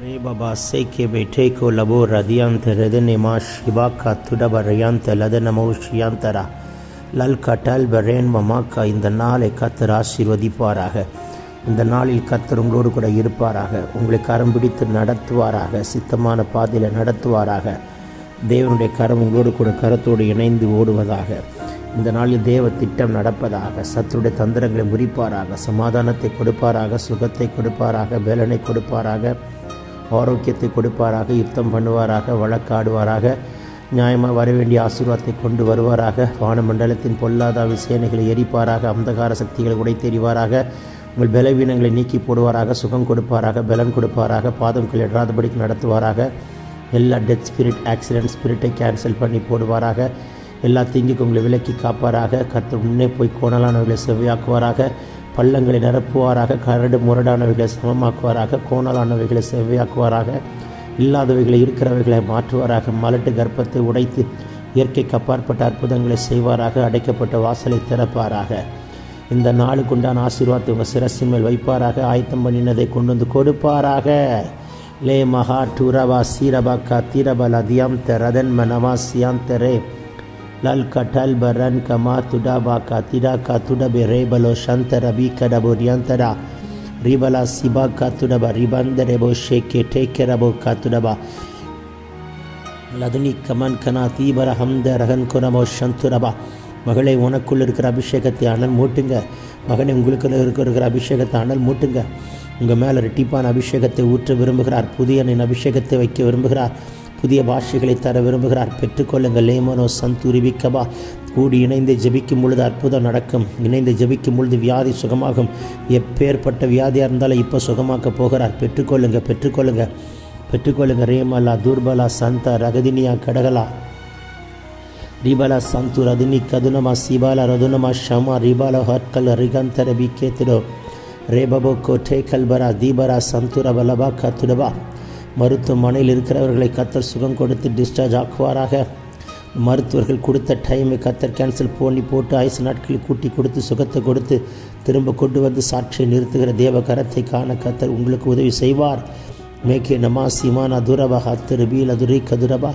रे बाबा से के बेटे को लबो रदियंत हृदय मा शिवा का तुडब रयंत लद नमो शियांतरा லல் கட்டல் பரேன் மமாக்கா இந்த நாளை கத்தர் ஆசீர்வதிப்பாராக இந்த நாளில் கத்தர் உங்களோடு கூட இருப்பாராக உங்களை கரம் பிடித்து நடத்துவாராக சித்தமான பாதையில் நடத்துவாராக தேவனுடைய கரம் உங்களோடு கூட கரத்தோடு இணைந்து ஓடுவதாக இந்த நாளில் தேவ திட்டம் நடப்பதாக சத்துடைய தந்திரங்களை முறிப்பாராக சமாதானத்தை கொடுப்பாராக சுகத்தை கொடுப்பாராக வேலனை கொடுப்பாராக ஆரோக்கியத்தை கொடுப்பாராக யுத்தம் பண்ணுவாராக வழக்காடுவாராக நியாயமாக வர வேண்டிய ஆசீர்வாதத்தை கொண்டு வருவாராக வானமண்டலத்தின் பொல்லாத சேனைகளை எரிப்பாராக அந்தகார சக்திகளை உடைத்தெறிவாராக உங்கள் பலவீனங்களை நீக்கி போடுவாராக சுகம் கொடுப்பாராக பலன் கொடுப்பாராக பாதங்கள் எடாதபடிக்கு நடத்துவாராக எல்லா டெத் ஸ்பிரிட் ஆக்சிடென்ட் ஸ்பிரிட்டை கேன்சல் பண்ணி போடுவாராக எல்லா தீங்குக்கு உங்களை விலக்கி காப்பாராக கர்த்தர் முன்னே போய் கோணலானவர்களை செவ்வையாக்குவாராக பள்ளங்களை நிரப்புவாராக கரடு முரடானவைகளை சமமாக்குவாராக கோணலானவைகளை செவ்வையாக்குவாராக இல்லாதவைகளை இருக்கிறவைகளை மாற்றுவாராக மலட்டு கர்ப்பத்தை உடைத்து இயற்கைக்கு அப்பாற்பட்ட அற்புதங்களை செய்வாராக அடைக்கப்பட்ட வாசலை திறப்பாராக. இந்த நாளுக்குண்டான ஆசீர்வாதத்தை உங்கள் சிரசின் மேல் வைப்பாராக ஆயத்தம் பண்ணினதை கொண்டு வந்து கொடுப்பாராக. லே மகா டூரவா சீரபா கா தீரபல தியாம் ரதன் மனவா lal katal baran kama ரேபலோ katira katuda berebalo ரியந்தரா bikada சிபா ribala siba katudaba ஷே கே டே tekera bo katudaba லதுனி கமன் கனா தீபர ஹம்த ரகன் குனமோ சந்துரபா மகளே உனக்குள் இருக்கிற அபிஷேகத்தை அனல் மூட்டுங்க மகனை உங்களுக்குள்ள இருக்கிற அபிஷேகத்தை அனல் மூட்டுங்க உங்கள் மேலே ரெட்டிப்பான அபிஷேகத்தை ஊற்ற விரும்புகிறார் புதிய அபிஷேகத்தை வைக்க விரும்புகிறார் புதிய பாஷைகளை தர விரும்புகிறார். பெற்றுக்கொள்ளுங்கள். லேமனோ சந்துருவிக்கபா. கூடி இணைந்து ஜெபிக்கும் பொழுது அற்புதம் நடக்கும். இணைந்து ஜெபிக்கும் பொழுது வியாதி சுகமாகும். எப்பேற்பட்ட வியாதியாக இருந்தாலும் இப்போ சுகமாக்க போகிறார். பெற்றுக்கொள்ளுங்கள் பெற்றுக்கொள்ளுங்கள் பெற்றுக்கொள்ளுங்கள் ரேமலா துர்பலா சந்தா ரகதினியா கடகலா. ரிபாலா சந்து ரதினி கதுனமா சிபாலா ரதுனமா ஷமா ரீபாலா ஹட்கல் ரிகந்தர பிக்கேத்திரோ ரேபபோ கோட்டே கல்பரா தீபரா சந்துர வல்லபா கத்துடபா மருத்துவமனையில் இருக்கிறவர்களை கத்தர் சுகம் கொடுத்து டிஸ்சார்ஜ் ஆக்குவாராக. மருத்துவர்கள் கொடுத்த டைமை கத்தர் கேன்சல் பண்ணி போட்டு ஆயுசு நாட்களில் கூட்டி கொடுத்து சுகத்தை கொடுத்து திரும்ப கொண்டு வந்து சாட்சியை நிறுத்துகிற தேவ காண கத்தர் உங்களுக்கு உதவி செய்வார். மேக்கே நமா சிமானா துரபா ஹத்திருபீல் அதுரை கதுரபா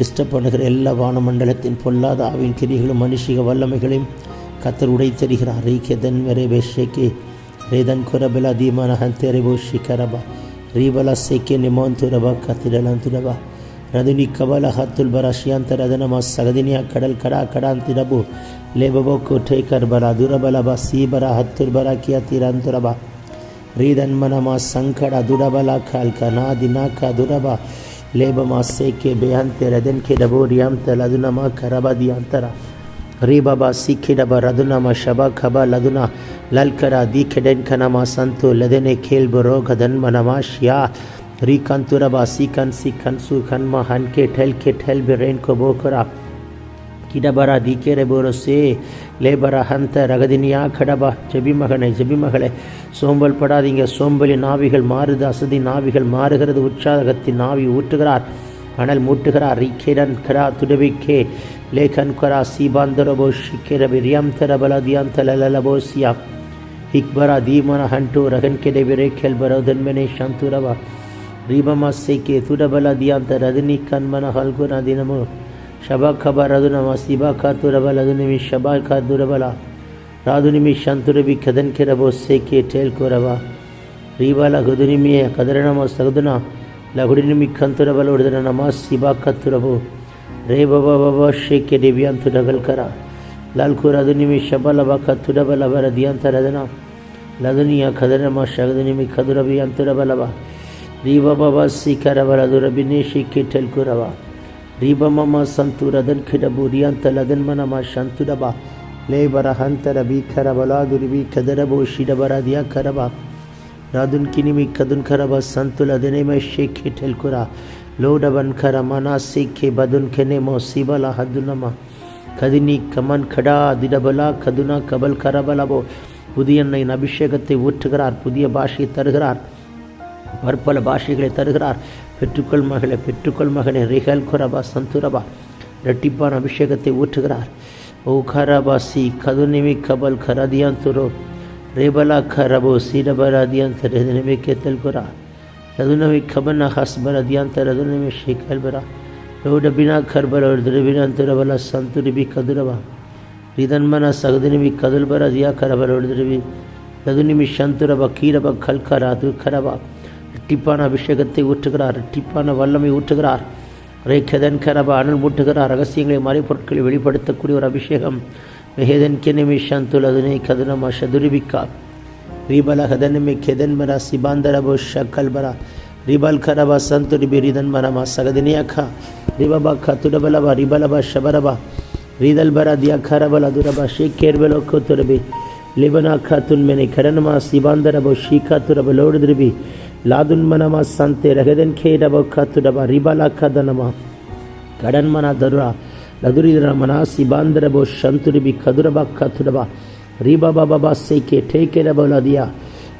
டிஸ்டர்ப் பண்ணுகிற எல்லா வானமண்டலத்தின் பொல்லாத ஆவின் கிரிகளும் மனுஷிக வல்லமைகளையும் கத்தர் உடைத்தருகிறார் ரீகே தன்வரே பேஷேக்கே ரேதன் குரபலா தீமான ஹந்தேரே கரபா ರೀಬಲ ಸೆಕೆ ನಿಮೋಂತುರಬ ಕತಿರಲಂತುರಬ ರದುನಿ ಕಬಲ ಹತ್ತುಲ್ ಬರ ಶಿಯಾಂತರ ಅದನಮ ಸಗದಿನಿಯ ಕಡಲ್ ಕಡ ಕಡಾಂತಿರಬು ಲೇಬಬೋ ಕೋಠೆ ಕರ್ಬರ ದುರಬಲ ಬ ಸೀಬರ ಹತ್ತುಲ್ ಬರ ಕಿಯ ತೀರಂತುರಬ ರೀದನ್ಮನಮ ಸಂಕಡ ದುಡಬಲ ಖಾಲ್ಕ ನಾ ದಿನಾಕ ದುರಬ ಲೇಬಮ ಸೇಕೆ ಬೇಹಂತೆ ರದನ್ ಕೆ ಡಬೋ ರಿಯಾಂತ ಲದುನಮ ரிபாபா சீக்கிடபா ரதுனமா ஷப கப லதுனா லல்கரா தீக்கெடென்கனமா சந்து லதனே கேல்பு ரோக தன்மனமா ஷியா ரீகந்துரபா சீக்கன் சீக்கன் சு கன்மா ஹன்கே டெல் கே டெல் பிரேன் கோ போகரா கிடபர தீக்கேர போரசே லேபரா ஹந்த ரகதினியா கடபா ஜெபி மகனை ஜெபி மகளை சோம்பல் படாதீங்க சோம்பலின் நாவிகள் மாறுது அசதி நாவிகள் மாறுகிறது உற்சாகத்தின் நாவி ஊற்றுகிறார். அனல் மூட்டுகிறார் ரிக்கேரன் கரா துடவிக்கே ಲೇಖನ್ ಕೊರ ಸೀಬಾಂದರಬೋ ಶಿಕ್ಕೆರ ಬಿರಿಯಾಂತರ ಬಲದಿಯಾಂತಲಲಬೋಸಿಯ ಹಿಕ್ಬರ ದೀಮನ ಹಂಟು ರಗನ್ ಕೆಡೆ ಬಿರೆ ಕೆಲ್ ಬರೋದನ್ಮೆನೆ ಶಾಂತುರವ ರೀಬಮ ಸೇಕೆ ತುಡಬಲ ದಿಯಾಂತ ರದನಿ ಕನ್ಮನ ಹಲ್ಗುನ ದಿನಮು ಶಬಾ ಖಬ ರದುನಮ ಸಿಬಾ ಖಾ ತುರಬಲ ಅದುನಿಮಿ ಶಬಾ ಖಾ ದುರಬಲ ರಾದುನಿಮಿ ಶಾಂತುರಬಿ ಕದನ್ ಕೆರಬೋ ಸೇಕೆ ಟೇಲ್ ಕೊರವ ರೀಬಲ ಗುದುನಿಮಿಯ ಕದರಣಮ ಸಗದುನ ಲಗುಡಿನಿಮಿ ಕಂತುರಬಲ ಉಡಿದರ ನಮ ಸಿಬಾ ಕತ್ತುರಬೋ ರೇ ಬಾಬಾ ಬಾಬಾ ಶೇಕೆ ದಿವ್ಯಾಂತು ಡಗಲ್ ಕರ ಲಾಲ್ಕೂರ ಅದು ನಿಮಿ ಶಬಲಬ ಕತ್ತುಡಬಲಬ ರದಿಯಂತರದನ ಲದನಿಯ ಕದರಮ ಶಗದನಿಮಿ ಕದುರಬಿ ಅಂತುರಬಲಬ ರೀಬಬ ಸಿಕರಬಲ ದುರಬಿನಿ ಶಿಕ್ಕಿ ಟೆಲ್ಕುರವ ರೀಬಮಮ ಸಂತುರದನ್ ಖಿಡಬು ರಿಯಂತ ಲದನ್ಮನಮ ಶಂತುರಬ ಲೇಬರ ಹಂತರ ಬೀಖರ ಬಲಾದುರಿಬಿ ಕದರಬೋ ಶಿಡಬರ ದಿಯ ಕರಬ nadun kinimi kadun karaba santula deneme sheke telkura lodaban karamana seke badun kenemo sibala hadunama கதினி கமன் கடா திடபலா கதுனா கபல் கரபலபோ புதியன் எண்ணெயின் அபிஷேகத்தை ஊற்றுகிறார் புதிய பாஷையை தருகிறார் பற்பல பாஷைகளை தருகிறார் பெற்றுக்கொள் மகளை பெற்றுக்கொள் மகனை ரிகல் குரபா சந்துரபா இரட்டிப்பான அபிஷேகத்தை ஊற்றுகிறார் ஓ கரபாசி கதுனிமி கபல் கரதியாந்துரோ ریبلا خربو سینا برا دیان تردن میں کتل کرا ردن میں کبن خاص برا دیان تردن میں شکل برا لوڈ بنا خر برا ردر بنا تربلا سنتر بھی قدربا ریدن منا سگدن میں قدل برا دیا خربا ردر بھی ردن میں شنتربا کیربا کھل خراتر خربا இரட்டிப்பான அபிஷேகத்தை ஊற்றுகிறார் இரட்டிப்பான வல்லமை ஊற்றுகிறார் ரேக்கதன் கரப அனல் மூட்டுகிறார் ரகசியங்களை மறைப்பொருட்களை வெளிப்படுத்தக்கூடிய ஒரு அபிஷேகம் Veheden keneme şantoladone ಕದನ şaduribika. Ribala hadaneme ಖೆದನ್ ಮರ ಸಿಬಾಂಧರ bo ಶಕಲ್ ಬರ ರಿಬಲ್ ಖರಬ ಸಂತು ರಿಬಿ ರಿದನ್ ಮರಮ ಸಗದಿನಿಯ ಖ ರಿಬಬ ಖತುಡಬಲಬ ರಿಬಲಬ ಶಬರಬ ರೀದಲ್ ಬರ ದಿಯ ಖರಬಲ ದುರಬ ತುರ ಬಿ ಲಿಬನ ಖಾತುನ್ ಮೆನೆ ಕರನಮ ಸಿಬಾಂದರಬ ಶೀಖಾತುರಬ ಲೋಡಿದ್ರಿಬಿ ಲಾದುನ್ ಮನಮ ಸಂತೆ ರಗದನ್ ಖೇರಬ ಖತುಡಬ ರಿಬಲ ಖದನಮ ಕಡನ್ಮನ ದರುರ ಲದುರಿದ್ರ ಮನ ಬಾಂಧರಬೋ ಶಂತುರಿಬಿ ಕದುರಬ ಕಥುರಬ ರೀಬಾಬಾ ಬಾಬಾ ಸೇಕೆ ಠೇಕೆರಬ ನದಿಯ.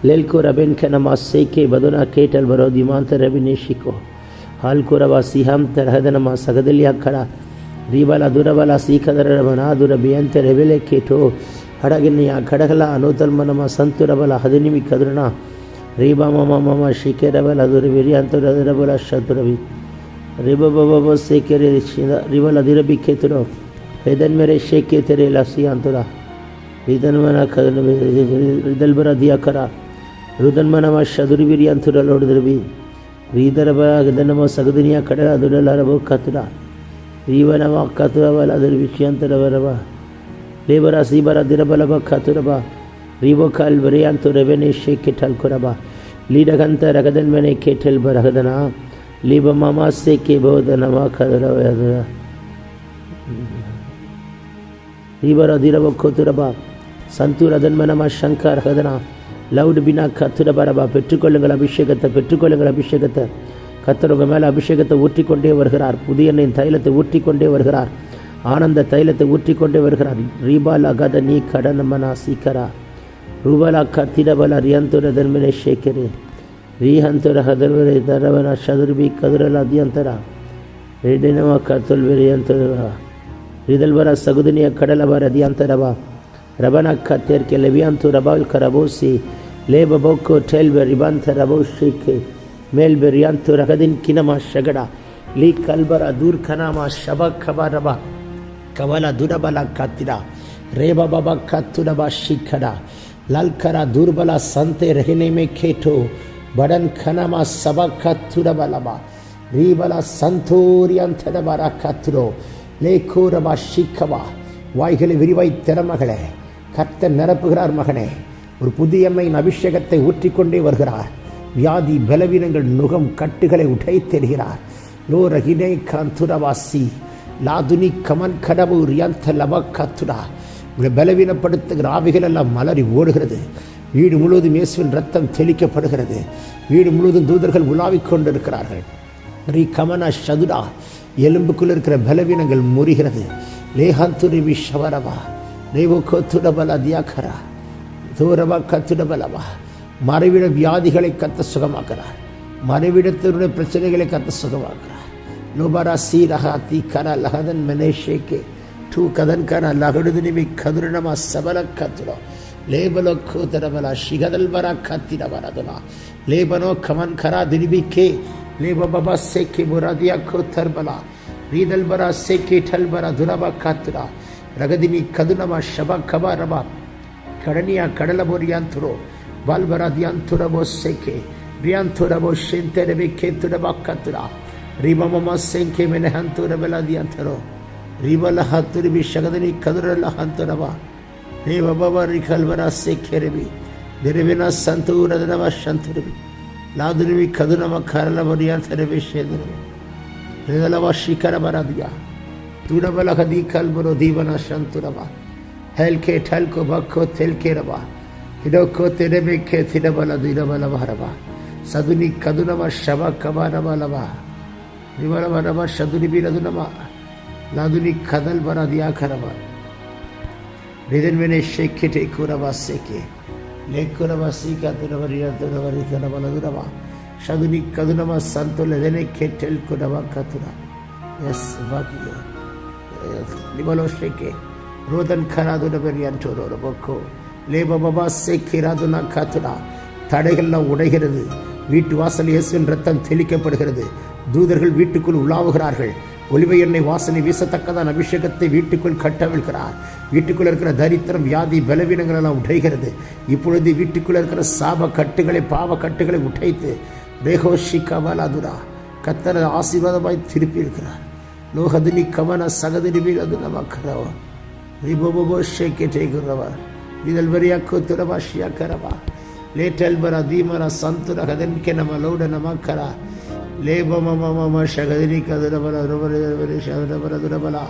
ಲೆಲ್ಕು ರಬೆನ್ ಖನಮ ಸೇಕೆ ಬದುನ ಕೇಟಲ್ ಬರೋ ದಿಮಾಂತ ರಬಿನೇಶಿಕೋ ಹಾಲ್ಕುರವ ಸಿಹಾಂತ ರಹದನಮ ಸಗದಲ್ಲಿ ಅಕ್ಕಡ ರೀಬಲ ದುರಬಲ ಸೀಕದರ ರಮನ ದುರ ಬಿಯಂತ ರೆಬೆಲೆ ಕೇಟೋ. ಹಡಗಿನಿಯ ಕಡಗಲ ಅನೂತಲ್ಮನಮ ಸಂತುರಬಲ ಹದಿನಿಮಿ ಕದುರಣ ರೀಬ ಮಮ ಮಮ ಶಿಖೆರಬಲ ದುರ ಬಿರಿಯಂತ ರದರಬಲ ಶತುರವಿ ರಿಬ ಬಬ ಸೇಕೆರೆ ರಿಬಲ ದಿರಬಿ ಕೇತುರೋ ಹೆದನ್ ಮೇರೆ ಶೇಕೆ ತೆರೆ ಲಸಿ ಅಂತುರ ರಿದನ್ಮನ ಕದನ ರಿದಲ್ಬರ ದಿಯಕರ ರುದನ್ಮನಮ ಶದುರಿಬಿರಿ ಅಂತುರ ಲೋಡಿದ್ರಬಿ ರೀದರಬ ಗದನಮ ಸಗದಿನಿಯ ಕಡಲ ದುಡಲರಬ ಕತುರ ರೀವನಮ ಕತುರಬಲ ಅದ್ರ ವಿಷಯಂತರಬರಬ ಲೇಬರ ಸೀಬರ ದಿರಬಲಬ ಕತುರಬ ರೀಬೋ ಕಾಲ್ ಬರೆಯಂತು ರೆವೆನೆ ಶೇಕೆ ಠಲ್ಕುರಬ ಲೀಡಗಂತ ರಗದನ್ಮನೆ ಕೇಟಲ್ ಬರಗದನ லீப мама секи бодана макадра либо радирава котураба சந்தூர் அதன்மனமா சங்கர் ஹதனா லவுடு பினா கத்துடபரபா பெற்றுக்கொள்ளுங்கள் அபிஷேகத்தை பெற்றுக்கொள்ளுங்கள் அபிஷேகத்தை கத்தர் உங்கள் மேலே அபிஷேகத்தை ஊற்றிக்கொண்டே வருகிறார் புதிய எண்ணெயின் தைலத்தை ஊற்றிக்கொண்டே வருகிறார் ஆனந்த தைலத்தை ஊற்றிக்கொண்டே வருகிறார் ரீபாலா கத நீ கடனமனா சீக்கரா ரூபலா கத்திடபலா ரியந்துரதன்மனை சேக்கிறேன் ಅಂತರ ಹದಲ್ ಬೇರೆ ದರವನ ಶದರ್ ಬಿ ಕದರಲ್ಲ, ಅದಿ ಅಂತಾರ. ರೇಡಿನವ ಕತಲ್ ಬೇರೆ ಸಗುದಿನಿಯ ಕಡಲವರ ಬರ ರಬನ ಕತ್ತೇರ್ಕೆ ಲೆವಿ ಅಂತು ರಬಲ್ ಕರಬೋಸಿ. ಲೇ ಬಬೋಕು ಟೇಲ್ ಬೆ ರಿಬಾಂತ ರಬೋ ಶ್ರೀಕೆ ಮೇಲ್ ಬೆ ರಿಯಾಂತು ರಗದಿನ್ ಕಿನಮ ಶಗಡ. ಲೀ ಕಲ್ಬರ ದೂರ್ ಖನಾಮ ಶಬ ಖಬ ರಬ ಕವಲ ದುರಬಲ ಕತ್ತಿರ. ರೇಬ ಬಬ ಕತ್ತುರಬ ಶಿಖಡ ಲಲ್ಕರ ದುರ್ಬಲ ಸಂತೆ ರಹಿನೆ ಮೇ ಖೇಟೋ. படன் கனமா சப கத்துட பலமா ரீபல சந்தோரியந்தட வர கத்துடோ லேகோரமா ஷிக்கவா வாய்களை விரிவாய் திறமகளே கத்த நிரப்புகிறார் மகனே ஒரு புதியம்மையின் அபிஷேகத்தை ஊற்றிக்கொண்டே வருகிறார் வியாதி பலவீனங்கள் நுகம் கட்டுகளை உடைத்தெறுகிறார் லோ ரகினே காந்துரவாசி லாதுனி கமன் கடவு ரியந்த லவ கத்துடா பலவீனப்படுத்துகிற ஆவிகள் எல்லாம் மலரி ஓடுகிறது வீடு முழுவதும் இயேசுவின் ரத்தம் தெளிக்கப்படுகிறது. வீடு முழுவதும் தூதர்கள் உலாவிக் கொண்டிருக்கிறார்கள். ரீ கமனா சதுடா எலும்புக்குள் இருக்கிற பலவீனங்கள் முறிகிறது. லேஹாந்துரிவி ஷவரவா நெய்வோக்கோ துடபல தியாகரா தூரவா கத்துடபலவா. மறைவிட வியாதிகளை கத்த சுகமாக்குறார். மறைவிடத்தினுடைய பிரச்சனைகளை கத்த சுகமாக்குறார். லோபாரா சீரகா தீ கர லஹதன் மெனேஷேக்கே டூ கதன் கரா லகடுதுனிமி கதுரணமா சபல கத்துடும் ಲೇಬಲೋ ಖೋತರಬಲ ಶಿಗದಲ್ ಬರ ಕತ್ತಿರ ಬರದಲ ಲೇಬನೋ ಕಮನ್ ಖರ ದಿನಿಬಿಕೆ ಲೇಬ ಬಬ ಸೆಕ್ಕೆ ಮುರಾದಿಯ ಖೋತರ್ಬಲ ರೀದಲ್ ಬರ ಸೆಕೆ ಠಲ್ ಬರ ದುರಬ ಕಾತುರ ರಗದಿನಿ ಕದುನಮ ಶಬ ಕಬ ರಬ ಕಡನಿಯ ಕಡಲ ಬೋರಿಯಾಂತುರೋ ಬಾಲ್ಬರ ದಿಯಾಂತುರಬೋ ಸೆಕೆ ರಿಯಾಂತುರಬೋ ಶೆಂತೆರಬೆ ಕೇತುರಬ ಕತ್ತುರ ರಿಮಮ ಸೆಂಕೆ ಮೆನೆ ಹಂತುರಬಲ ದಿಯಾಂತರೋ ರಿಬಲ ಹತ್ತುರಿಬಿ ಶಗದನಿ ಕದುರಲ್ಲ देव बबर खलबना से खेरबी धिरबिना संतूर अदनवा शंतुरबी लादुरबी खदुनम खरलबरिया थरबी शेदुरबी हृदलवा शिखर बना दिया। तुड़बल हदी खल बनो दीवना शंतुरबा हेलके ठल को भक्को थेल के रबा हिडोको तेरे में खे थिरबल दिनबल भरबा सदुनी कदुनम शव कबा नम लबा निवल नम शदुनी भी रदुनमा लादुनी, खदल बना ridhenvene sheke te kurava seke le kurava sika tunavariya tunavari kanavaladunava shaduni kadunava santo ledene ketel kunava katuna yes vakya libalo sheke rodan karadu navariyanto roboko லேப Baba சேக்கிராதுனா காத்துடா தடைகள்லாம் உடைகிறது வீட்டு வாசல் இயேசுவின் ரத்தம் தெளிக்கப்படுகிறது தூதர்கள் வீட்டுக்குள் உலாவுகிறார்கள் ஒலிவை எண்ணெய் வாசனை வீசத்தக்கதான் அபிஷேகத்தை வீட்டுக்குள் கட்டவிழ்கிறார். வீட்டுக்குள் இருக்கிற தரித்திரம் வியாதி பலவீனங்கள் எல்லாம் உடைகிறது. இப்பொழுது வீட்டுக்குள் இருக்கிற சாப கட்டுகளை பாவ கட்டுகளை உடைத்து ரேகோஷி கவலாதுரா கத்தர ஆசீர்வாதமாய் திருப்பி இருக்கிறார் லோகதினி கவன சகதினி அது நமக்கிறவா ribobobo sheke tekurava lidal varia koturava shiakarava letel bara dimara santura kaden kenama loda namakara leba mama mama shagadini kadurabala rubara shadurabala durabala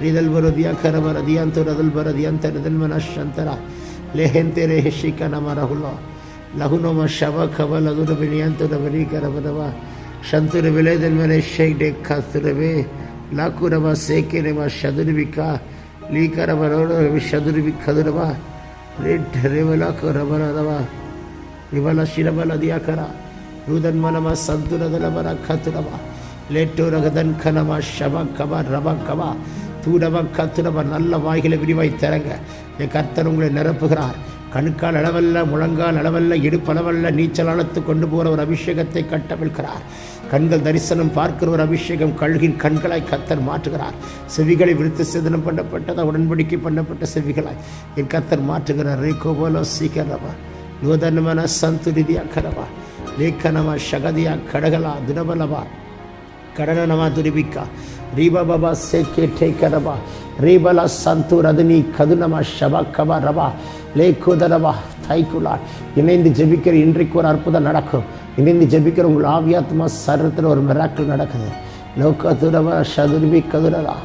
ridal varo diakara bara dianto radal bara dianta radal mana shantara lehente reheshika namarahulo lahunoma shava kavala durabinianto rabani karabarava shantura viledal mane shek de kasturave lakurava sekereva shadurvika ಲೀಕರಬರೋಡ ಶದುರು ಬಿಕ್ಕದುರವ red ರೇವಲ ಕರಬರದವ ರಿವಲ ಶಿರಬಲ ದಿಯಾಕರ ருதன்மனம சந்துரதலம ரக்கத்துலமா Leto ரகதன் கனமா ரவ கவா தூடம கத்துலம நல்ல வாய்களை விரிவாய் தரங்க. என் கர்த்தர் உங்களை நிரப்புகிறார். கணுக்கால் அளவல்ல முழங்கால் அளவல்ல இடுப்பளவல்ல நீச்சல் அளத்து கொண்டு போகிற ஒரு அபிஷேகத்தை கட்டவிழ்கிறார் கண்கள் தரிசனம் பார்க்கிற ஒரு அபிஷேகம் கழுகின் கண்களாய் கத்தர் மாற்றுகிறார். செவிகளை விருத்து சேதனம் பண்ணப்பட்டதா உடன்படிக்கை பண்ணப்பட்ட செவிகளாய். என் கத்தர் மாற்றுகிறார். ரேகோ போலோ சீக்கிரமா நூதனமான சந்துரிதி அக்கரவா ಲೇಖನವ ಶಗದಿಯ ಕಡಗಲ ದಿನಬಲವ. ಕಡನವ ದುರಿಬಿಕ್ಕ ರೀಬಬಬ ಸೇಕೆ ಠೇಕರವ. ರೀಬಲ ಸಂತು ரதினி கதுனம ஷபக்கப ரபா லேக்குதரவா தைக்குலா இணைந்து ஜெபிக்கிற இன்றைக்கு ஒரு அற்புதம் நடக்கும் இணைந்து ஜெபிக்கிற உங்கள் ஆவியாத்மா சரத்தில் ஒரு மிராக்கள் நடக்குது லோகதுரவ சதுர்வி கதுரலா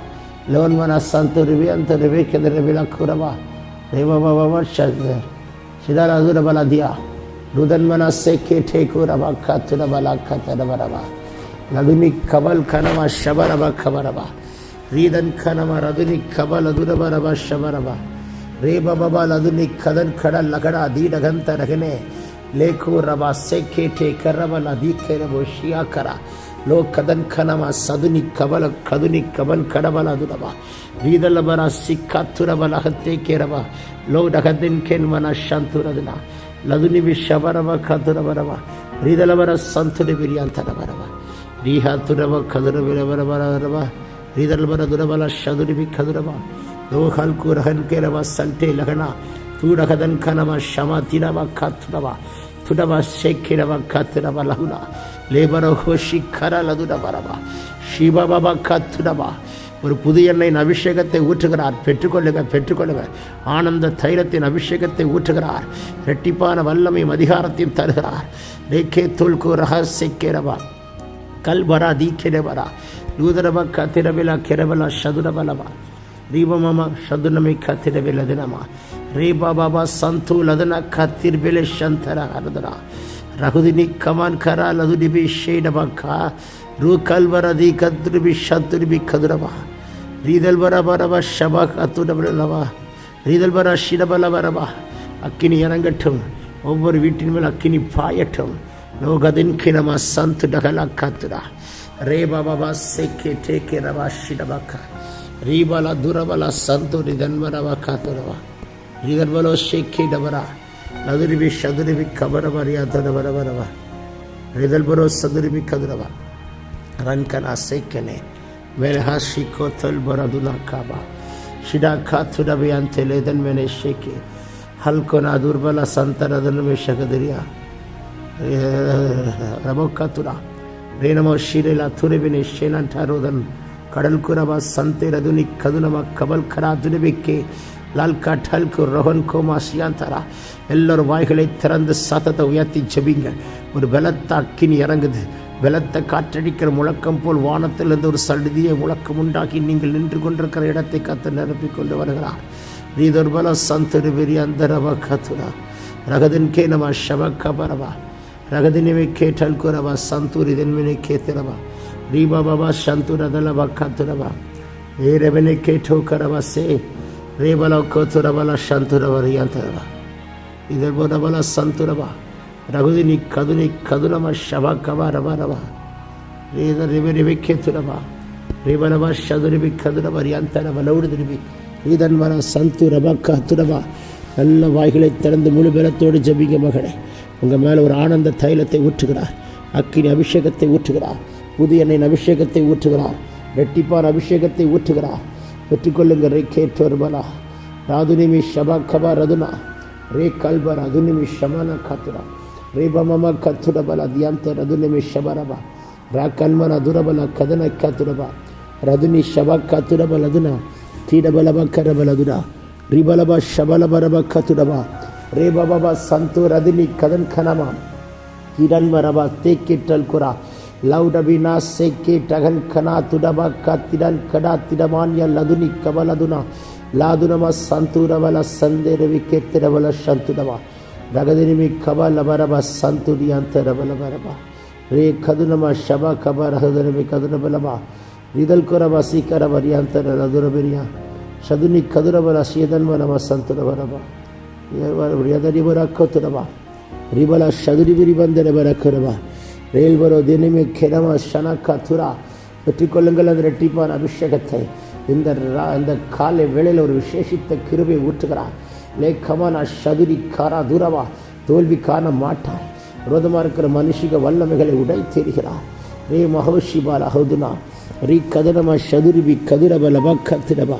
லோன்மன சந்துருவி அந்தருவி கதிரவிலா குரவா ரேவபவ சதுர் சிதாரதுரபலதியா ನುದನ್ಮನಸ್ಸೆಕ್ಕೆ ಠೇಕೂರವ ಕತುರಬಲ ಕತನವರವ ನದುನಿ ಕಬಲ್ ಕನವ ಶಬರವ ಖಬರವ ರೀದನ್ ಕನವ ರದುನಿ ಕಬಲ್ ಅದುರಬರವ ಶಬರವ ರೇಬ ಬಬಲ್ ಅದುನಿ ಕದನ್ ಕಡ ಲಗಡ ದೀಡಗಂತ ರಗನೆ ಲೇಖು ರವ ಸೆಕ್ಕೆ ಠೇಕರವ ನದೀಕೆರವ ಶಿಯಾಕರ ಲೋ ಕದನ್ ಕನವ ಸದುನಿ ಕಬಲ ಕದುನಿ ಕಬಲ್ ಕಡಬಲ ದುರವ ರೀದಲ ಬರ ಸಿಕ್ಕ ತುರಬಲ ಹತ್ತೆ ಕೇರವ ಲೋ ಡಗದಿನ್ ಕೆನ್ಮನ ಶಾಂತುರದನ ಲದುನಿವಿ ಶಬರವ ಖದುರವರವ ಹರಿದಲವರ ಸಂತುನಿ ಬಿರಿಯಂತರವರವ ರೀಹ ತುರವ ಖದುರವಿರವರವರವ ಹರಿದಲ್ವರ ದುರಬಲ ಶದುನಿವಿ ಖದುರವ ಲೋಹಲ್ಕು ರಹನ್ಕೆರವ ಸಂತೆ ಲಹಣ ತೂಡಹದನ್ ಕನವ ಶಮ ತಿರವ ಖಾತುರವ ತುಡವ ಶೇಖಿರವ ಖಾತುರವ ಲಹುನ ಲೇಬರ ಹೋ ಶಿಖರ ಲದುರವರವ ಶಿವ ಬಾಬಾ ಖಾತುರವ ஒரு புது எண்ணெயின் அபிஷேகத்தை ஊற்றுகிறார். பெற்றுக்கொள்ளுங்க பெற்றுக்கொள்ளுங்க. ஆனந்த தைலத்தின் அபிஷேகத்தை ஊற்றுகிறார். இரட்டிப்பான வல்லமையும் அதிகாரத்தையும் தருகிறார். ரேக்கே தூள்கு ரகசிக்கிறவா கல்வரா தீக்கிறவரா லூதரவ கத்திரவிலா கிரவலா சதுரவலவா. ரீபமாமா சதுனமை கத்திரவில் அதினமா ரீபா பாபா சந்து லதனா கத்திர்விலே சந்தரா ஹரதனா ரகுதினி கமான் கரா லதுடிபி ஷேடபா கா ரூகல்வரதி கத்ருபி ஷத்ருபி கதுரவா ரீதல்வர வரவ ஷப கத்துடவா ரீதல்வர ஷிடபல வரவா அக்கினி இறங்கட்டும் ஒவ்வொரு வீட்டின் மேல் அக்கினி பாயட்டும் லோகதின் கிணமா சந்து டகலா காத்துடா ரே பாபா சேக்கே டேக்கே ரவா ஷிடபாக்கா ரீபல துரபல சந்து ரிதன்வரவா காத்துரவா ரிதன்வலோ சேக்கே டவரா நதுரிவி சதுரிவி கபரவரியா தடவரவரவா ரிதல்வரோ சதுரிவி கதுரவா rankana sekene velha shikotel boraduna kaba shidaka tudabian teleden mene sheke halkona durbala santaradan meshakadiria rabokatura renamo shirela turebine shelantarodan கடல்குரவா சந்தை ரதுனி கதுனவா கபல் கரா துணிவிக்கே லால்கா டல்கு ரோஹன் கோமா சியாந்தாரா எல்லோரும் வாய்களை திறந்து சத்தத்தை உயர்த்தி ஜெபிங்க ஒரு பலத்த அக்கினி இறங்குது வெலத்த காற்றடிக்கிற முழக்கம் போல் வானத்திலிருந்து ஒரு சடுதிய முழக்கம் உண்டாகி நீங்கள் நின்று கொண்டிருக்கிற இடத்தை கத்து நிரப்பிக்கொண்டு வருகிறார். நீதொர்பல சந்தரு பெரிய அந்தரவ கத்துரா ரகதின் கே நம ஷபக்க பரவா ரகதினிவை கேட்டல் குரவா சந்தூரி தென்மினை கேத்திரவா. ரீபா பாபா சந்துரதலவா கத்துரவா. ஏரவனை கேட்டோ கரவா சே. ரேபலோ கோத்துரவல சந்துரவரியாந்தரவா இதர்பலவல சந்துரவா. ரகுதினி கதுனி கதுலம ஷவ கவா ரவா ரவா. ரேத ரிவ ரிவைக்கே துலவா ரிவலவ சதுரிவி கதுலவ ரியாந்தரவ லவுடு திருவி ரீதன்வர சந்து ரபக்கா துலவா நல்ல வாய்களை திறந்து முழு பலத்தோடு ஜபிங்க மகளே. உங்கள் மேலே ஒரு ஆனந்த தைலத்தை ஊற்றுகிறார். அக்கினி அபிஷேகத்தை ஊற்றுகிறார். புதிய எண்ணெயின் அபிஷேகத்தை ஊற்றுகிறார். ரெட்டிப்பான் அபிஷேகத்தை ஊற்றுகிறார். பெற்றுக்கொள்ளுங்கள் ரே கேட்டோர் கேட்டோர்பலா ராதுனிமி ஷபா கபா ரதுனா. ரே கல்பர் அதுனிமி ஷமான காத்துரா. ರಿಬಮಮ ಕತ್ತುರಬಲ ಅದ್ಯಾಂತ ರದುನಿಮಿ ಶಬರಬ ರಾಕಲ್ಮನ ದುರಬಲ ಕದನ ಕತುರಬ ರದುನಿ ಶಬ ಕತುರಬಲ ಅದುನ ತೀಡಬಲಬ ಕರಬಲದುನ ರಿಬಲಬ ಶಬಲಬರಬ ಕತುಡಬ ರೇಬಬ ಸಂತು ರದಿನಿ ಕದನ್ ಖನಮ ಕಿರನ್ಮರಬ ತೇಕಿಟ್ಟಲ್ ಕುರ ಲೌಡಬಿನಾ ಸೆಕ್ಕೆ ಟಗನ್ ಖನಾ ತುಡಬ ಕತ್ತಿಡನ್ ಕಡಾ ತಿಡಮಾನ್ಯ ಲದುನಿ ಕಬಲದುನ ಲಾದುನಮ ಸಂತೂರಬಲ ಸಂದೇರವಿ ಕೆತ್ತಿರಬಲ ಶಂತುಡವ ರಗದಿನಿಮಿ ಕಬಲಬರಬ ಸಂತುಡಿ ಅಂತರಬಲ ಬರಬ ರೇ ಕದುನಮ ಶಬ ಕಬ ರಹದನಿಮಿ ಕದುನಬಲಬ ರಿದಲ್ ಕೊರಬ ಸೀಕರ ಬರಿಯಾಂತರ ರದುರ ಬೆರಿಯ ಶದುನಿ ಕದುರಬಲ ಶೇದನ್ವನಮ ಸಂತುರ ಬರಬ ಯದರಿ ಬರ ಕತುರಬ ರಿಬಲ ಶದುರಿ ಬಿರಿ ಬಂದರೆ ಬರ ಕರಬ ரேல் வரோ தினமே கிரம ஷனக்க துரா வெற்றிக்கொள்ளுங்கள் அந்த ரெட்டிப்பான அபிஷேகத்தை இந்த ரா- இந்த காலை வேளையில் ஒரு விசேஷித்த கிருபை ஊற்றுகிறார் லேக்கமான சதுரி காரா துரவா தோல்வி காண மாட்டார் விரோதமாக இருக்கிற மனுஷிக வல்லமைகளை உடை தெரிகிறார் ரே மகவஷிபால் அஹதுனா ரீ கதனம ಶದುರಿಬಿ ಕದುರಬ ಲಬ ಕತ್ತಿರಬ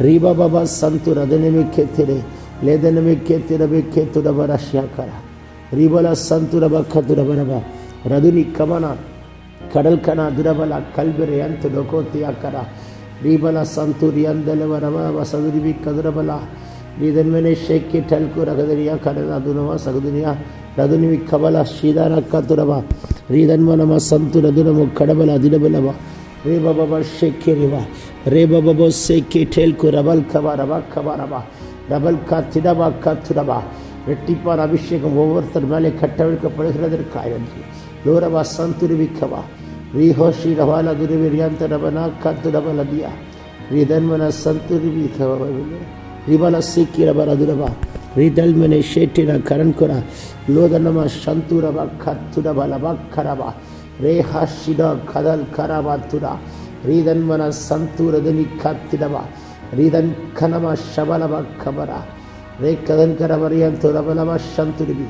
ರೀಬ ಬಬ ಸಂತು ರದನಮೆ ಕೆತ್ತಿರೆ ಲೇದನಮೆ ಕೆತ್ತಿರಬೆ ಕೆತ್ತುರಬ ರಶ್ಯಾಕರ ರೀಬಲ ಸಂತುರಬ ಕದುರಬರಬ ರದುನಿ ಕಮನ ಕಡಲ್ ಕಣ ದುರಬಲ ಕಲ್ಬೆರೆ ಅಂತ ಡೊಕೋತಿಯಾಕರ ರೀಬಲ ಸಂತೂರಿ ಅಂದಲವರವ ಸದುರಿಬಿ ಕದುರಬಲ ರೀದನ್ಮೆನೆ ಶೇಕಿ ಟಲ್ಕು ರಗದರಿಯ ಕಡಲ ದುನವ ಸಗದುನಿಯ ರದುನಿವಿ ಕಬಲ ಶೀದಾರ ಕತುರವ ರೀದನ್ಮನಮ ಸಂತು ರದುನಮ ಕಡಬಲ ದಿನಬಲವ ರೇ ಬಾಬಾ ಶೇಖೆ ರೇವ ರೇ ಬಾಬಾ ಸೇಕೆ ಟೇಲ್ಕು ರಬಲ್ ಕಬ ರಬ ಕಬ ரப ரபல் கா திடபா கா துடபா ரெட்டிப்பான அபிஷேகம் ஒவ்வொருத்தர் மேலே கட்டவிழ்க்கப்படுகிறதற்காக நன்றி லோரபா சந்துருவிக்கவா ரீஹோ ஸ்ரீ ரவால துருவிரியாந்த ரபனா கத்து ரபலதியா ரீதன்மன சந்துருவிக்கவா ರಿಬಲ ಸಿಕ್ಕಿರಬ ರದುರಬ ರೀದಲ್ಮೆನೆ ಶೇಟಿನ ಕರನ್ಕುರ ಲೋದನಮ ಶಂತುರಬ ಕತ್ತುರಬ ಲಬ ಕರಬ ರೇಹ ಶಿಡ ಕದಲ್ ಕರಬ ತುರ ರೀದನ್ಮನ ಸಂತೂರದನಿ ಕತ್ತಿಡಬ ರೀದನ್ ಖನಮ ಶಬಲಬ ಕಬರ ರೇ ಕದನ್ ಕರಬರಿಯಂತು ರಬಲಮ ಶಂತುರಿಬಿ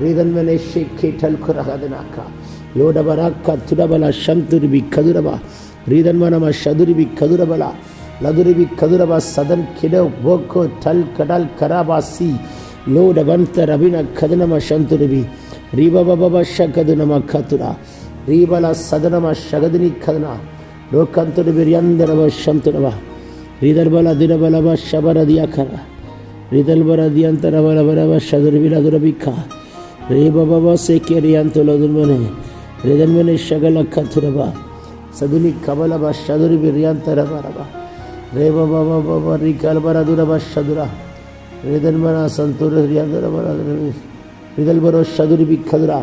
ರೀದನ್ಮೆನೆ ಶೇಖಿ ಟಲ್ಕುರ ಹದನಾಕ ಲೋಡಬರ ಕತ್ತುಡಬಲ ಶಂತುರಿಬಿ ಕದುರಬ ರೀದನ್ಮನಮ ಶದುರಿಬಿ ಕದುರಬಲ லகுருவி கதுரவா சதன் கிட ஓகோ டல் கடல் கராபாசி. லோடவந்த ரவின கதுனம சந்துருவி. ரீபபப ஷ கதுனம கதுரா. ரீபல சதனம ஷகதினி கதுனா. லோகந்துருவி ரியந்தரவ சந்துரவா. ரிதர்பல திரபலவ ஷபரதியா கரா ரிதல்பர தியந்தரபலபரவ ஷதுருவி லகுரபிக்கா ரீபபப சேக்கியரியாந்துலதுர்மனே ரிதன்மனே ஷகல கதுரவா. சதுனி கபலப ஷதுருவி ரியந்தரபரவா रे बाबा बाबा बरी काल बरा दुरा बा शदुरा। रेदन बना संतुर रियादुरा बरा रिदल बरो शदुर भी खदुरा।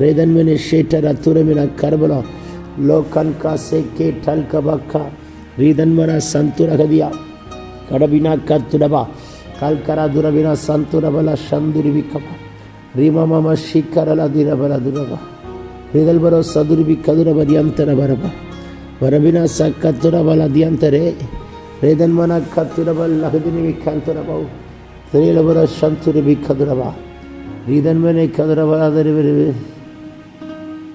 रेदन मैंने शेटर अतुर मेरा करबला लोकन का से के ठल का बक्का। रीदन बना संतुर गदिया கடபினா கத்துடபா கல்கரா துரபினா சந்துரபல சந்துருவிக்கபா ரிமமம ஷிக்கரல திரபல துரபா ரிதல்பரோ சதுருவி கதுரபரியந்தர பரபா வரபினா சக்கத்துரபல தியந்தரே ರೇದನ್ಮನ ಕತ್ತುರ ಬಲ ಲಹದಿನಿ ವಿಖಂತರ ಬವು ತ್ರೇಲ ಬರ ಶಂತುರಿ ಬಿ ಕದುರಬ ರೀದನ್ಮನೆ ಕದುರ ಬಲ ದರಿಬಿರಿವಿ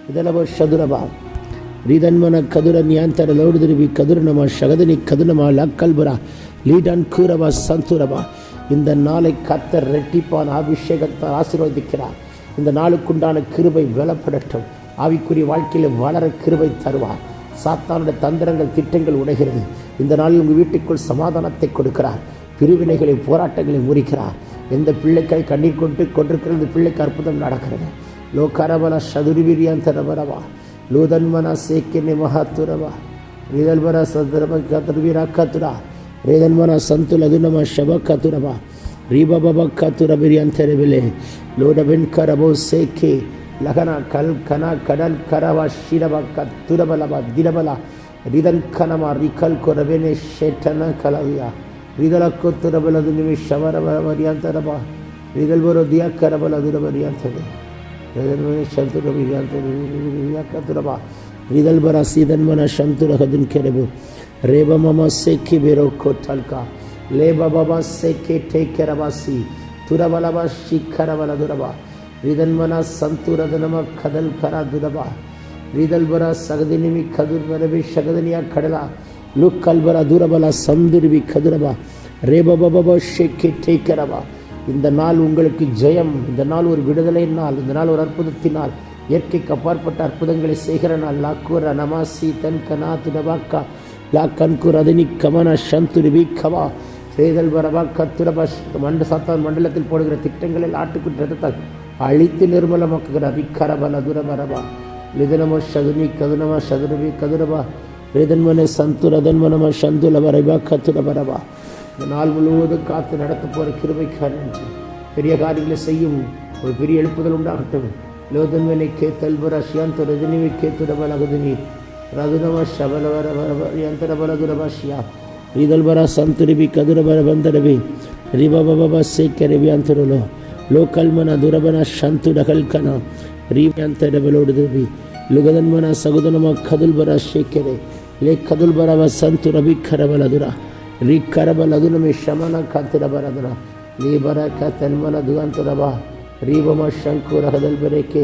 ಇದೆಲ್ಲ ಬರ ಶದುರಬ ರೀದನ್ಮನ ಕದುರ ನಿಯಾಂತರ ಲೌಡಿದಿರಿಬಿ கதுர நம ಶಗದನಿ கதுனமா லக்கல்புரா லீடன் கூரபா சந்துரபா இந்த நாளை கத்தர் ரெட்டிப்பான அபிஷேகத்தால் ஆசீர்வதிக்கிறார் இந்த நாளுக்குண்டான கிருபை பலப்படட்டும் ஆவிக்குரிய வாழ்க்கையில் வளர கிருபை தருவார் சாத்தானுடைய தந்திரங்கள் திட்டங்கள் உடைகிறது. இந்த நாளில் உங்கள் வீட்டுக்குள் சமாதானத்தை கொடுக்கிறார். பிரிவினைகளை போராட்டங்களை முறிக்கிறார். எந்த பிள்ளைக்காய் கண்ணீர் கொண்டு கொண்டிருக்கிறது? பிள்ளைக்கு அற்புதம் நடக்கிறது. லோ கரவன சதுர்விரியான் தரவரவா லூதன்மன சேக்கினி மகாத்துரவா. ரிதல்மன சந்திரம கதுர்வீரா கத்துரா ரிதன்மன சந்துல் அதுநம ஷப கத்துரவா ரீபப கத்துரபிரியான் தெருவிலே. லோடபின் கரபோ சேக்கே. லகன கல் கன கடல் கரவ ஷிரவ கத்துரபலவ திரபல ரிதல் கனம ரிகல் கொரவெனே ஷேட்டன கலவியா. ரிதல கொத்துரபலது நிமிஷவரவரியாந்தரபா ரிதல் ஒரு தியா கரபலதுரபரியாந்தது ரிதல்வன ரிதல் பர சீதன்வன சந்துரகதுன் கெரபு ரேப மம செக்கி பெரோ கொட்டல்கா. லேப பபா செக்கி டேக்கரவாசி துரபலவா ஷிக்கரவலதுரபா ಸೆಕ್ಕಿ ಬೇರೋ ಕೊಟ್ಟಲ್ಕ ಲೇಬ ಬಬ ಸೆಕ್ಕೆ ಟೇಕೆರಬಾಸಿ ತುರಬಲಬ ಶಿಖರಬಲ ದುರಬ ರಿದನ್ಮನ ಸಂತುರದ ನಮ ಕದಲ್ ಕರ ದುರಬ ರಿದಲ್ ಬರ ಸಗದಿನಿಮಿ ಕದುರ್ ಬರಬಿ ಶಗದನಿಯ ಕಡಲ லுக்கல் பர துரபல சந்துருவி கதிரப ரேப பபப ஷெக்கி டேக்கரப இந்த நாள் உங்களுக்கு ஜெயம் இந்த நாள் ஒரு விடுதலை நாள் இந்த நாள் ஒரு அற்புதத்தினால் இயற்கைக்கு அப்பாற்பட்ட அற்புதங்களை செய்கிற நாள் லாக்குர நமாசி தன் கனா துடபாக்கா லா கண்குர் அதனி கமன சந்துரு வீக்கவா சேதல் வரவா கத்துரபா மண்ட சாத்தான் மண்டலத்தில் போடுகிற திட்டங்களில் ஆட்டுக்குட்டி ரத்தத்தால் அழித்து நிர்மலமாக்குகிற அபிக்கரபல துரபரபா லிதனமோ சதுனி கதுனமா சதுரவி கதுரபா வேதன்மன சந்துர அதன்மனம சந்துல வரைவா கத்துட வரவா இந்த நாள் முழுவதும் காத்து நடத்த போகிற கிருமைக்காக நன்றி பெரிய காரியங்களை செய்யும் ஒரு பெரிய எழுப்புதல் உண்டாகட்டும். லோதன்மனை கேத்தல்புர சியாந்த ரஜினிவை கேத்துட பலகுதினி ரகுதம சபல வர யந்தர பலகுரபாஷியா இதல்பர சந்துரிவி கதுரபர பந்தரவி ரிபபப சேக்கரவி அந்தரலோ. ಲೋಕಲ್ಮನ ದುರಬನ சந்து நகல்கனா ಡಬಲ್ இடவலோடு திருபி லுகதன்மனா சகுதனமா ಕದುಲ್ ಬರ ಶೇಖರೆ, ಲೇ ಕದುಲ್ ಬರವ ಸಂತು ರಬಿ ಕರಬಲದುರ ರಿ ಅದು ನಮಿ ಶಮನ ಕಾತಿರ ಬರದುರ ನೀ ಬರ ಕನ್ಮನ ದುಗಂತುರಬ ರೀ ಬಮ ಶಂಕುರ ಹದಲ್ ಬರೇಕೆ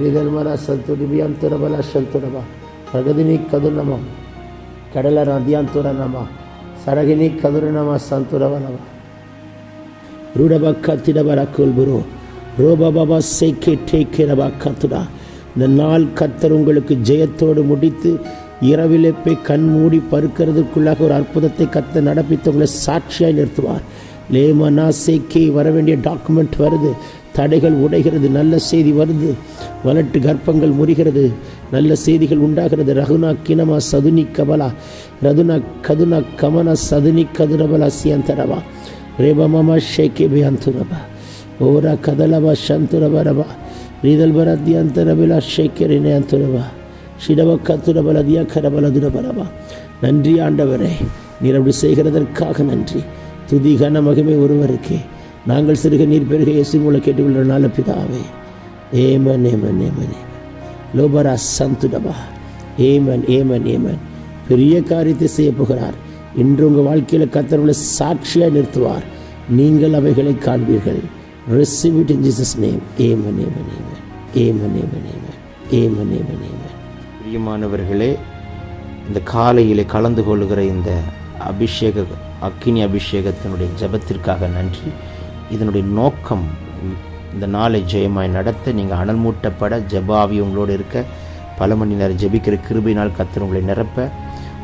ರೀದಲ್ಮನ ಸಂತು ರಿಬಿಯಂತುರಬಲ ಶಂತುರಬ ಪ್ರಗದಿನಿ ಕದು ನಮ ಕಡಲ ನಮ. ಸರಗಿನಿ ಕದುರ ನಮ ಸಂತುರವ ನಮ. ருடபக்கத்திடபரக்கொள்கிறோம் ரோபபாபா சேக்கே டேக்கேரபா கத்துடா இந்த நாள் கத்தர் உங்களுக்கு ஜெயத்தோடு முடித்து இரவிலே போய் கண் மூடி பருக்கிறதுக்குள்ளாக ஒரு அற்புதத்தை கத்த நடப்பித்தவங்களை சாட்சியாக நிறுத்துவார் லேமனா சேக்கே வர வேண்டிய டாக்குமெண்ட் வருது தடைகள் உடைகிறது நல்ல செய்தி வருது வளட்டு கர்ப்பங்கள் முறிகிறது நல்ல செய்திகள் உண்டாகிறது ரகுனா கினமா சதுனி கபலா ரதுனா கதுனா கமனா சதுனி கதுரபலா சியந்தரவா ரேபமமா ஷேக்கே பியந்துரபா ஓரா கதலபா சந்துரபரபா ரீதல் பரத்தியந்தரபிலா ஷேக்கரினே அந்துரபா ஷிடவ கத்துரபல தியக்கரபல துரபரபா நன்றி ஆண்டவரே நீர் அப்படி செய்கிறதற்காக நன்றி துதி கன மகிமை ஒருவருக்கே நாங்கள் சிறுக நீர் பெருக இயேசு மூலம் கேட்டுக்கொள்கிற நல்ல பிதாவே ஏமன் ஏமன் ஏமன் லோபரா சந்துடபா ஏமன் ஏமன் ஏமன் பெரிய காரியத்தை செய்ய போகிறார் இன்று உங்கள் வாழ்க்கையில் கத்தர்களை சாட்சியாக நிறுத்துவார். நீங்கள் அவைகளை காண்பீர்கள். Receive it in Jesus name amen amen amen. Amen amen amen. Amen amen amen. பிரியமானவர்களே இந்த காலையிலே கலந்து கொள்கிற இந்த அபிஷேக அக்கினி அபிஷேகத்தினுடைய ஜெபத்திற்காக நன்றி. இதனுடைய நோக்கம் இந்த நாளை ஜெயமாய் நடத்த நீங்கள் அனல் மூட்டப்பட ஜபாவி உங்களோடு இருக்க பல மணி நேரம் ஜெபிக்கிற கிருபினால் கத்தர் உங்களை நிரப்ப